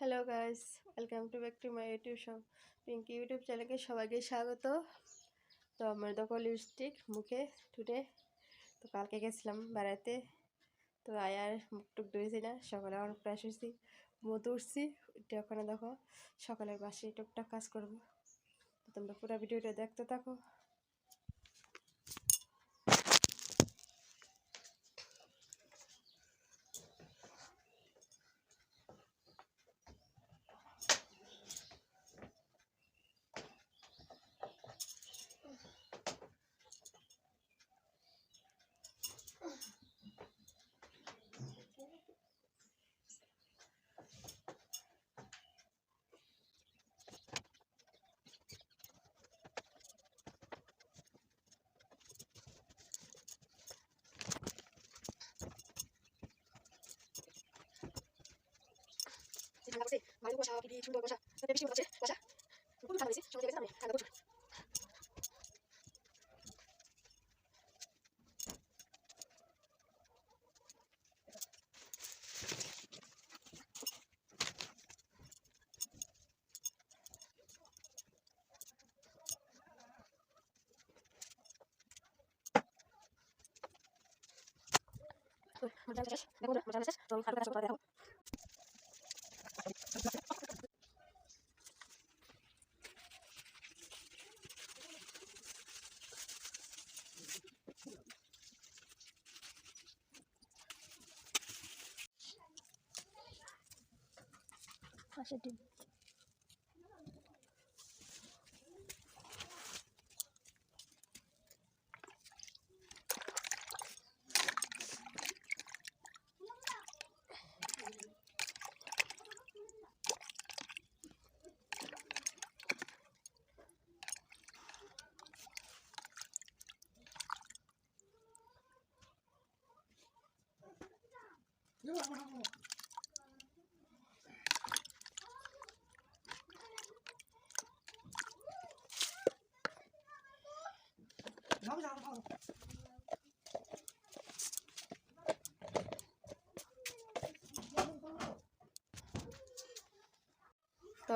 Hello guys welcome to back to my YouTube shop Pinki YouTube চ্যানেলকে সবাইকে স্বাগত। তো আমার দেখো লিপস্টিক মুখে টুটে তো কালকে গেছিলাম বেড়াতে তো আয়ার মুখ টুক ধুয়েছি না, সকালে আমার ফ্রেশ হয়েছি মতো উঠছি উঠে ওখানে দেখো, সকালের বাসে টুকটাক কাজ করব। তো তোমরা পুরো ভিডিওটা দেখতে থাকো। বাড়ি বসা কি সুন্দর বসা তাতে বেশি হচ্ছে বসা খুব ঠান্ডা দিয়েছি সঙ্গে গেছে আমি ঠান্ডা প্রচুর মজা শেষ দেখো মজা শেষ তো আমি খাটো কাজ করে দেখো পাশের ডিম তো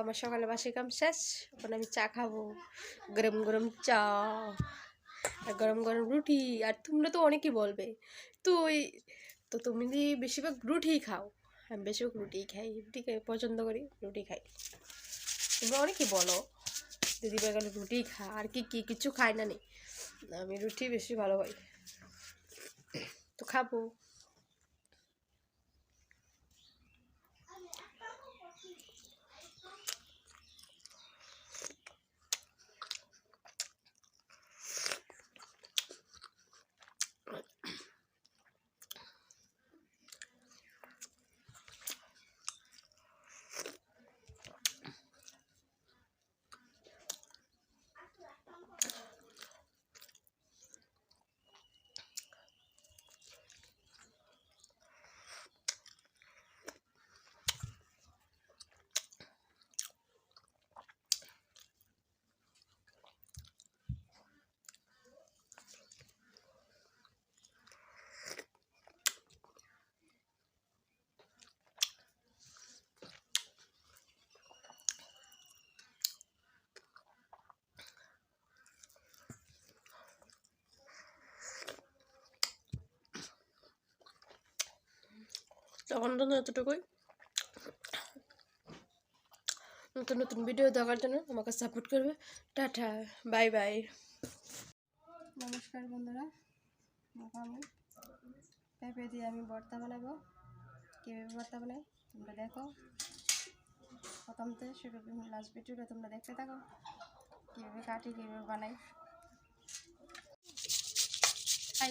আমার সকালে বাসি কাম শেষ। এখন আমি চা খাব। গরম গরম চা আর গরম গরম রুটি। আর তোমরা তো অনেকেই বলবে তো ওই তো তুমি দি বেশিরভাগ রুটিই খাও? আমি বেশিরভাগ রুটিই খাই, রুটি খাই, পছন্দ করি, রুটি খাই। তোমরা অনেকেই বলো দিদি গেলে রুটি খা, আর কি কি কিছু খায় না নি? আমি রুটি বেশি ভালো পাই। তো খাব। তখন তো এতটুকুই। নতুন নতুন ভিডিও দেখার জন্য আমাকে সাপোর্ট করবে। টাটা বাই বাই নমস্কার বন্ধুরা, আমি পেঁপে দিয়ে আমি ভর্তা বানাবো। কীভাবে ভর্তা বানাই? তোমরা দেখো। প্রথম থেকে শুরু লাস্ট ভিডিওটা তোমরা দেখতে থাকো। কীভাবে কাটি, কীভাবে বানাই। খাই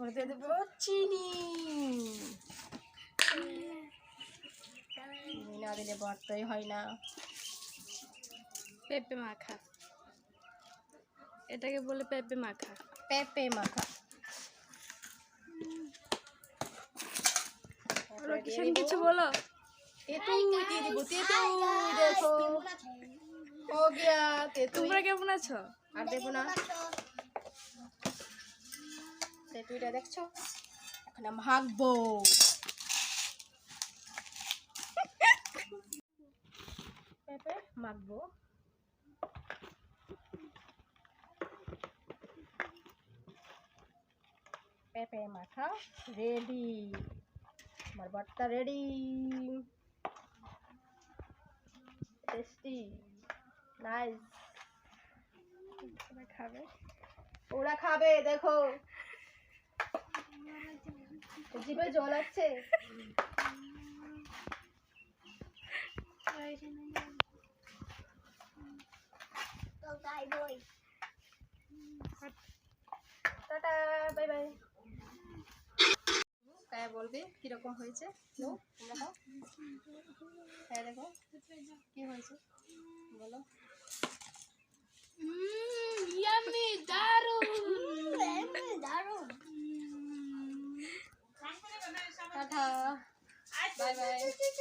তারপরে দিয়ে দেবো চিনি। না দিলে বর্তই হয় না। পেঁপে মাখা। এটাকে বলে পেঁপে মাখা। পেঁপে মাখা। কিছু বলো। দেখো। তোমরা কেমন আছো? আর দেবো না। তেঁতুলটা দেখছ? এখন আমি হাঁকবো। পেঁপে মাখবো। পেঁপে মাখা রেডি। আমার ভর্তা রেডি। Tasty, nice. খাবে, ওরা খাবে, দেখো। জিভে জল আসছে টাটা বাই বাই। কায়া বলবে কীরকম হয়েছে? হ্যাঁ দেখো কি হয়েছে? বলো।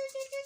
Tata bye bye